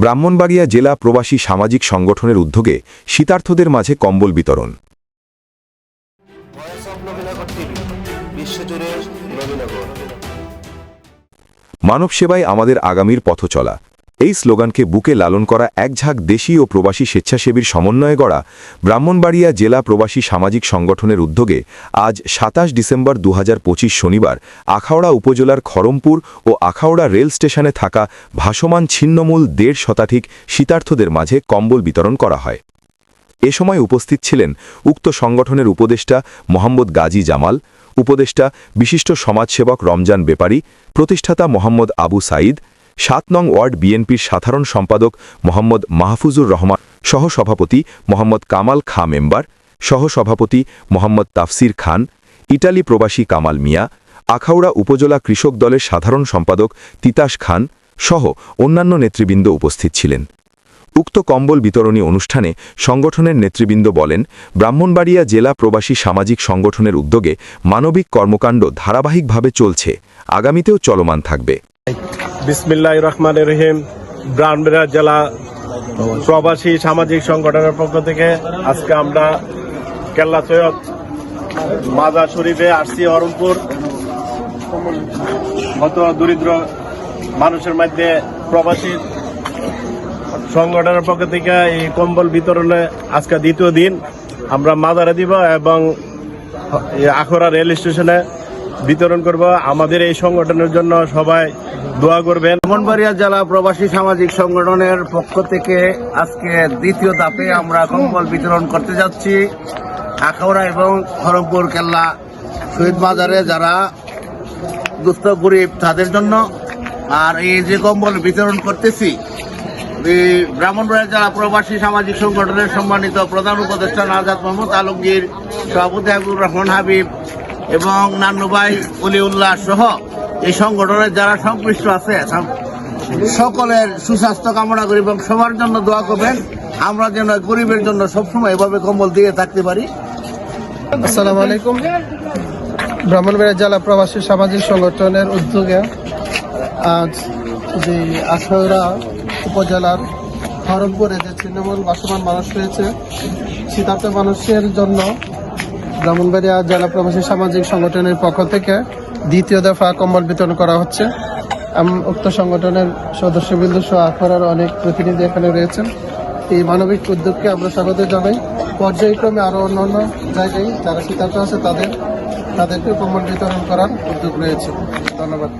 ব্রাহ্মণবাড়িয়া জেলা প্রবাসী সামাজিক সংগঠনের উদ্যোগে শীতার্থদের মাঝে কম্বল বিতরণ। মানব সেবাই আমাদের আগামীর পথ চলা এই স্লোগানকে বুকে লালন করা এক ঝাঁক দেশি ও প্রবাসী স্বেচ্ছাসেবীর সমন্বয়ে গড়া ব্রাহ্মণবাড়িয়া জেলা প্রবাসী সামাজিক সংগঠনের উদ্যোগে আজ সাতাশ ডিসেম্বর দু হাজার পঁচিশ শনিবার আখাউড়া উপজেলার খরমপুর ও আখাউড়া রেল স্টেশনে থাকা ভাসমান ছিন্নমূল দেড় শতাধিক শীতার্থদের মাঝে কম্বল বিতরণ করা হয়। এ সময় উপস্থিত ছিলেন উক্ত সংগঠনের উপদেষ্টা মোহাম্মদ গাজী জামাল, উপদেষ্টা বিশিষ্ট সমাজসেবক রমজান বেপারি, প্রতিষ্ঠাতা মোহাম্মদ আবু সাইদ সাত নং ওয়ার্ড বিএনপির সাধারণ সম্পাদক মোহাম্মদ মাহফুজুর রহমান, সহসভাপতি মোহাম্মদ কামাল খা মেম্বার, সহসভাপতি মোহাম্মদ তাফসির খান, ইটালি প্রবাসী কামাল মিয়া, আখাউড়া উপজেলা কৃষক দলের সাধারণ সম্পাদক তিতাস খান সহ অন্যান্য নেতৃবৃন্দ উপস্থিত ছিলেন। উক্ত কম্বল বিতরণী অনুষ্ঠানে সংগঠনের নেতৃবৃন্দ বলেন, ব্রাহ্মণবাড়িয়া জেলা প্রবাসী সামাজিক সংগঠনের উদ্যোগে মানবিক কর্মকাণ্ড ধারাবাহিকভাবে চলছে, আগামীতেও চলমান থাকবে। বিসমিল্লাহ রহমান রহিম। ব্রাহ্মণবাড়িয়া জেলা প্রবাসী সামাজিক সংগঠনের পক্ষ থেকে আজকে আমরা কেল্লা সৈয়দ মাজার শরীফে আসছি অরমপুর কত দরিদ্র মানুষের মধ্যে প্রবাসী সংগঠনের পক্ষ থেকে এই কম্বল বিতরণে আজকে দ্বিতীয় দিন আমরা মাজারে দিব এবং আখড়া রেল স্টেশনে বিতরণ করব। আমাদের এই সংগঠনের জন্য সবাই দোয়া করবেন। ব্রাহ্মণবাড়িয়া জেলা প্রবাসী সামাজিক সংগঠনের পক্ষ থেকে আজকে দ্বিতীয় ধাপে আমরা কম্বল বিতরণ করতে যাচ্ছি। আখাউড়া এবং খড়গপুর কেল্লা শহীদ বাজারে যারা দুস্থ গরিব তাদের জন্য। আর এই যে কম্বল বিতরণ করতেছি ব্রাহ্মণবাড়িয়া জেলা প্রবাসী সামাজিক সংগঠনের সম্মানিত প্রধান উপদেষ্টা নাজাদ মোহাম্মদ আলমগীর, সভাপতি হাবিবুর রহমান হাবিব এবং নান্নুভাই অলিউল্লাহ সহ এই সংগঠনের যারা সংশ্লিষ্ট আছে সকলের সুস্বাস্থ্য কামনা করি এবং সবার জন্য দোয়া করবেন। আমরা যেন গরিবের জন্য সবসময় এভাবে কম্বল দিয়ে থাকতে পারি। আসসালামু আলাইকুম। ব্রাহ্মণবাড়িয়া জেলা প্রবাসী সামাজিক সংগঠনের উদ্যোগে আজ যে আখাউড়া উপজেলার হরমপুরে যে তৃণমূল বাসমান মানুষ রয়েছে শীতার্থ মানুষের জন্য ব্রাহ্মণবাড়িয়া জেলা প্রবাসী সামাজিক সংগঠনের পক্ষ থেকে দ্বিতীয় দফা কম্বল বিতরণ করা হচ্ছে। উক্ত সংগঠনের সদস্যবৃন্দ সহ আখড়ার অনেক প্রতিনিধি এখানে রয়েছেন। এই মানবিক উদ্যোগকে আমরা স্বাগত জানাই। পর্যায়ক্রমে আরও অন্যান্য জায়গায় যারা শীতার্থ আছে, তাদের, তাদেরকে কম্বল বিতরণ করার উদ্যোগ রয়েছে। ধন্যবাদ।